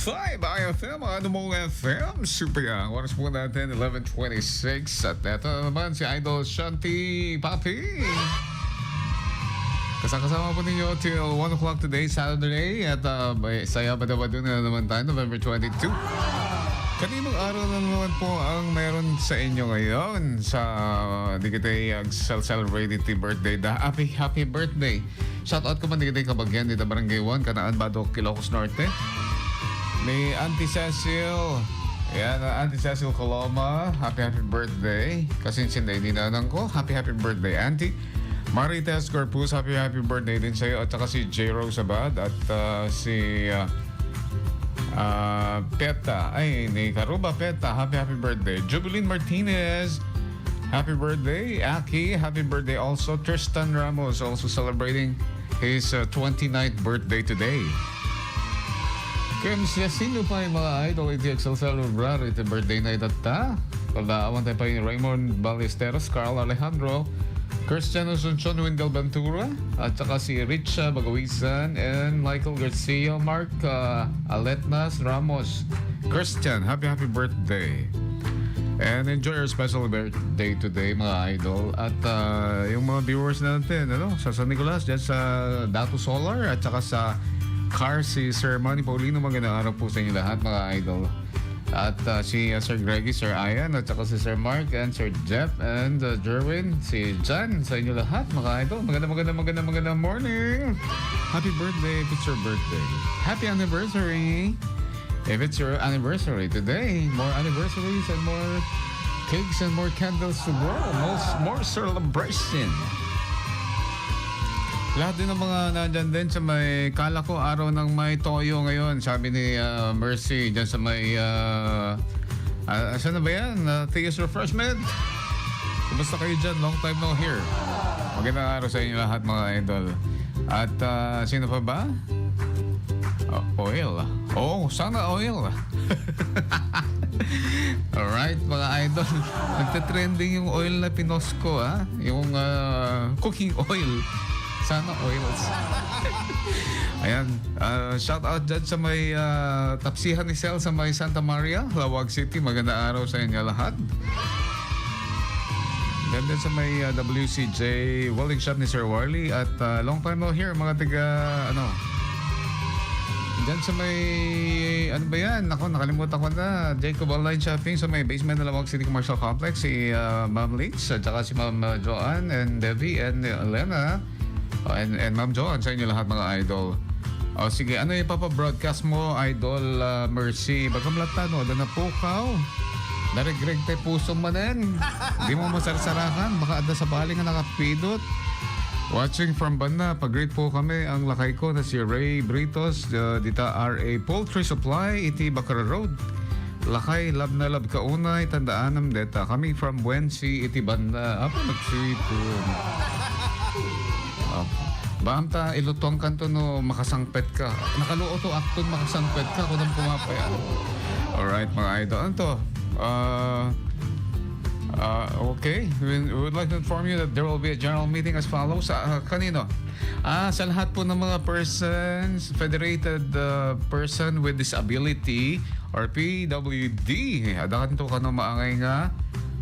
101.5 IFM, mong FM, super yan. Oras po natin, 11.26. At eto naman si Idol Shanti Papi. Kasama po ninyo till 1 o'clock today, Saturday. At uh, saya ba na naman tayo, November 22. Kaninong araw na naman po ang meron sa inyo ngayon sa di kita celebrate iti birthday da happy happy birthday shout out ko man di kita kabagyan dito barangay 1 kanaan Badok Ilocos Norte ni Auntie Cecil yan uh, Auntie Cecil Coloma happy happy birthday kasi sinday ninanang ko happy happy birthday Auntie Marites Corpus happy happy birthday din sa'yo at saka si J. Rose Abad at uh, si uh, Ah, Peta. Ay, ni Karuba Peta. Happy, happy birthday. Jubilin Martinez. Happy birthday. Aki, happy birthday also. Tristan Ramos also celebrating his uh, 29th birthday today. Kaya siya, sino pa yung mga idol iti Excel Celebrar iti birthday na itata? Kalaawan tayo pa yung Raymond Ballesteros, Carl Alejandro, Christian Asuncion, Wendell Ventura, at saka si Richa Bagawisan, and Michael Garcia, Mark uh, Aletnas Ramos. Christian, happy happy birthday. And enjoy your special birthday today, mga idol. At uh, yung mga viewers natin, ano, sa San Nicolas, dyan sa Dato Solar, at saka sa car si Sir Manny Paulino. Magandang araw po sa inyo lahat, mga idol. At uh, si uh, Sir Greggy, Sir Ian, at saka si Sir Mark, and Sir Jeff, and uh, Jerwin, si John, sa inyo lahat, mga idol. Maganda, maganda, maganda, maganda morning! Happy birthday if it's your birthday. Happy anniversary! If it's your anniversary today, more anniversaries and more cakes and more candles to blow. More, more celebration. Lahat din ng mga nandyan din sa may kala ko araw ng may toyo ngayon. Sabi ni uh, Mercy dyan sa may uh, uh, saan na ba yan? Uh, Thea's Refreshment? Kumusta kayo dyan? Long time no here. Magandang araw sa inyo lahat mga idol. At uh, sino pa ba? Uh, oil. Oh, sana oil. Alright, mga idol. Nagte-trending yung oil na pinos ko, ha? Yung uh, cooking oil. Sana oils. Ayan. Uh, shout out dyan sa may uh, tapsihan ni Sel sa may Santa Maria, Lawag City. Maganda araw sa inyo lahat. Din sa may uh, WCJ welding shop ni Sir Warley at uh, long time no here mga taga ano Diyan sa may, ano ba yan? Ako, nakalimutan ko na. Jacob Online Shopping sa may basement ng Lawag City Commercial Complex. Si uh, Ma'am Leach, at saka si Ma'am Joanne, and Debbie, and Elena. Oh, and, and Ma'am Joanne, sa inyo lahat mga idol. O sige, ano yung papa-broadcast mo, Idol uh, Mercy? Bagam no, na pukaw. Narigreg tayo puso manen. Di mo masarsarakan. Baka ada sa baling nga nakapidot. Watching from Banda, pag-greet po kami ang lakay ko na si Ray Britos, uh, dita RA Poultry Supply, iti Bakara Road. Lakay, lab na lab kaunay, tandaan nam deta. Kami from Buensi, iti Banda. Apo nagsipon. Oh. Baamta, ilutong kanto no makasangpet ka. Nakaluo to akton makasangpet ka kung nang pumapaya. Alright mga idol. Ano to? Uh, Uh, okay, we, would like to inform you that there will be a general meeting as follows. Uh, kanino? Ah, sa lahat po ng mga persons, Federated uh, Person with Disability or PWD. Adakan to kano maangay nga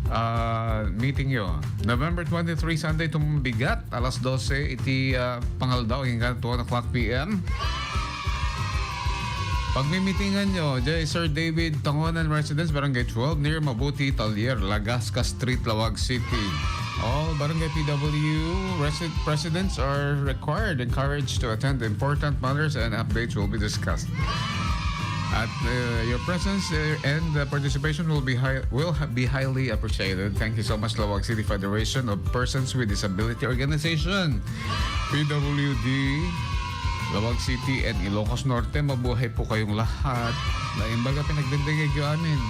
uh, meeting yo. November 23 Sunday tumbigat alas 12 iti uh, pangaldaw hingga 2 o'clock PM. Pag may meetingan nyo, Jay Sir David Tangonan Residence, Barangay 12, near Mabuti, Talier, Lagasca Street, Lawag City. All Barangay PW resident presidents are required, encouraged to attend. Important matters and updates will be discussed. At uh, your presence uh, and uh, participation will be high, will be highly appreciated. Thank you so much, Lawag City Federation of Persons with Disability Organization, PWD. Lawag City and Ilocos Norte, mabuhay po kayong lahat. Lain baga pinagdindigay yung amin.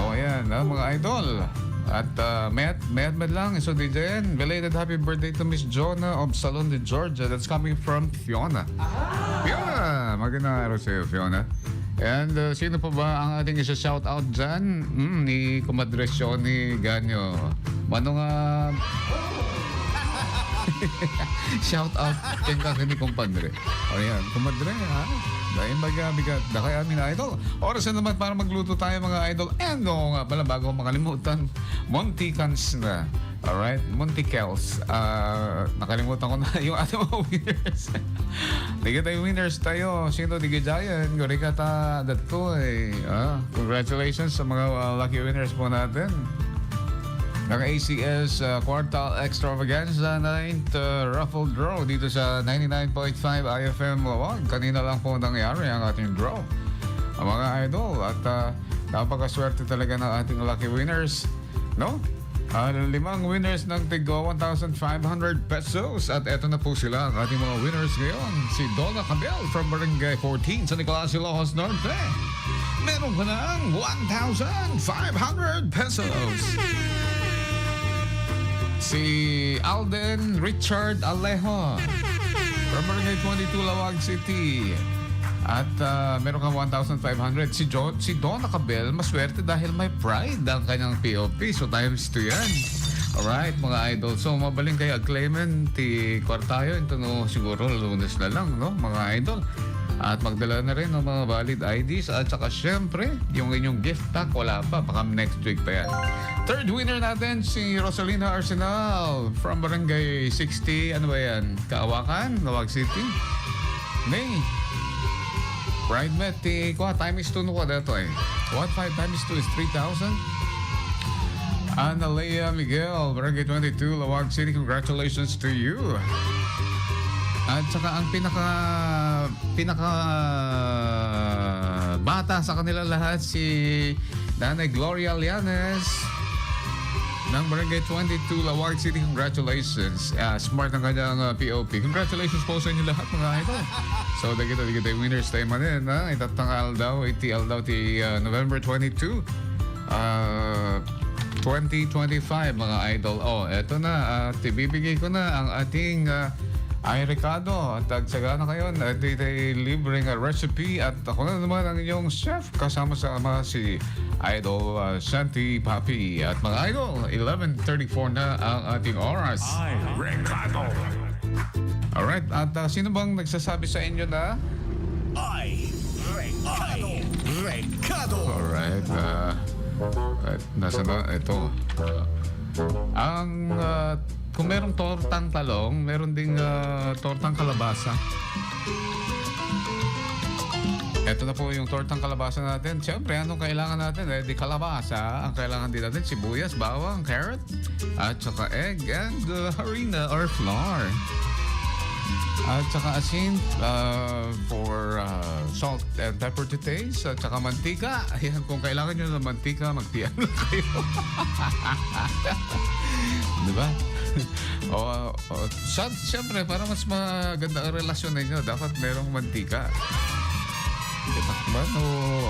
O ayan, ha, mga idol. At uh, mayat, mayat med lang, so dyan, belated happy birthday to Miss Jonah of Salon de Georgia. That's coming from Fiona. Fiona! Magandang araw sa iyo, Fiona. And uh, sino pa ba ang ating isa-shout out dyan? Mm, ni Kumadre ni Ganyo. Mano nga Shout out kay kakini kumpadre. O yan, kumpadre ha. Dahil magabigat na kaya amin idol. Oras na naman para magluto tayo mga idol. And oo nga pala, bago makalimutan, Monticans na. Alright, Monticals. Ah, nakalimutan ko na yung ating mga winners. Diga tayo winners tayo. Sino diga Giant? Gorika ta datoy. Ah, congratulations sa mga uh, lucky winners po natin. Naka-ACS uh, Quartal Extravaganza 9th uh, Raffle Draw dito sa 99.5 IFM Lawag. Kanina lang po nangyari ang ating draw. Ang mga idol at uh, napakaswerte talaga ng ating lucky winners. No? Uh, limang winners ng tigwa 1,500 pesos. At eto na po sila ang ating mga winners ngayon. Si Donna Cabel from Barangay 14 sa Nicolas Ilocos Norte. Meron ka ng 1,500 pesos. Si Alden Richard Alejo from Barangay 22 Lawag City. At uh, meron kang 1,500. Si, jo si Donna Cabel, maswerte dahil may pride ang kanyang POP. So times 2 yan. Alright, mga idol. So, mabaling kayo. Clement, ti Cortayo, ito no, siguro lunes na lang, no, mga idol. At magdala na rin ng mga valid IDs. At saka, syempre, yung inyong gift pack, wala pa. Baka next week pa yan. Third winner natin, si Rosalina Arsenal from Barangay 60. Ano ba yan? Kaawakan? Lawag City? May. Pride Met, ti, kuha, time is 2 no ko dito eh. What 5 times 2 is 3,000? Analea Miguel, Barangay 22, Lawag City, congratulations to you. At saka ang pinaka pinaka bata sa kanila lahat si Nanay Gloria Lianes ng Barangay 22, Lawag City. Congratulations. Ah, smart ang kanyang ah, POP. Congratulations po sa inyo lahat mga idol. So, dagito, dagito yung winners tayo manin. Ha? Itatangal daw, ITL daw ti ah, November 22. Ah... 2025 mga idol. Oh, eto na. At ibibigay ko na ang ating uh, ay Ricardo. At tagsaga na kayo. At ito ay libreng recipe. At ako na naman ang inyong chef. Kasama sa ama si Idol uh, Santi Papi. At mga idol, 11.34 na ang ating oras. Ay, Ricardo. Alright. At uh, sino bang nagsasabi sa inyo na? Ay, Ricardo. Ricardo. Alright. Uh, at nasa na? Ito. Uh, ang uh, kung merong tortang talong, meron ding uh, tortang kalabasa. Ito na po yung tortang kalabasa natin. Siyempre, anong kailangan natin? Eh, di kalabasa. Ang kailangan din natin, sibuyas, bawang, carrot, at saka egg, and uh, harina or flour. At saka asin uh, for uh, salt and pepper to taste. At saka mantika. Ayan, kung kailangan nyo ng mantika, magtiyan lang kayo. Di ba? o, o, siyempre, para mas maganda ang relasyon ninyo, dapat merong mantika. Di takban o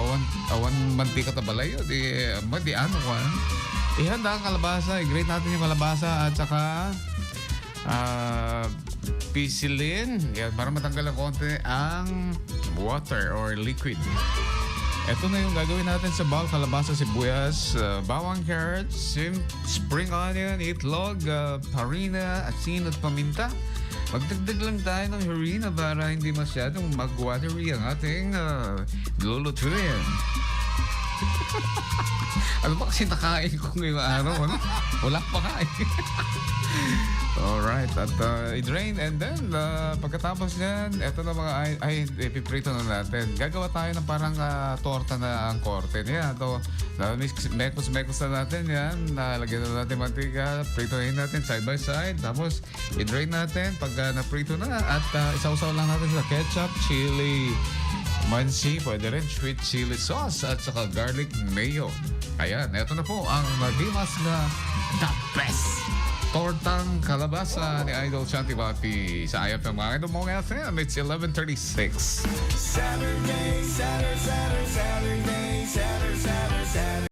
awan, awan mantika tabalay yun. Di, ma, di ano ka. Ihanda ang kalabasa. I-grate natin yung kalabasa at saka ah pisilin. Yan, para matanggal ng konti ang water or liquid. Ito na yung gagawin natin sa bowl. Kalabasa, sibuyas, uh, bawang carrots, sim- spring onion, itlog, uh, harina, asin at paminta. Magdagdag lang tayo ng harina para hindi masyadong mag-watery ang ating uh, lulutuin. ano ba kasi nakain ko ngayong araw? Ano? Wala pa kain. Alright, at uh, i-drain and then uh, pagkatapos niyan, eto na mga ay, ay ipiprito na natin. Gagawa tayo ng parang uh, torta na ang korte niya. Ito, na mekos mekos na natin yan. Nalagyan na natin mantika, pritohin natin side by side. Tapos i-drain natin pag uh, na-prito na at uh, isawsaw lang natin sa ketchup, chili, mansi, pwede rin sweet chili sauce at saka garlic mayo. Ayan, eto na po ang magimas na the best tortang kalabasa ni Idol Shanti Bati sa IFM mga Idol FM. It's 11.36. Saturday, Saturday, Saturday, Saturday, Saturday, Saturday.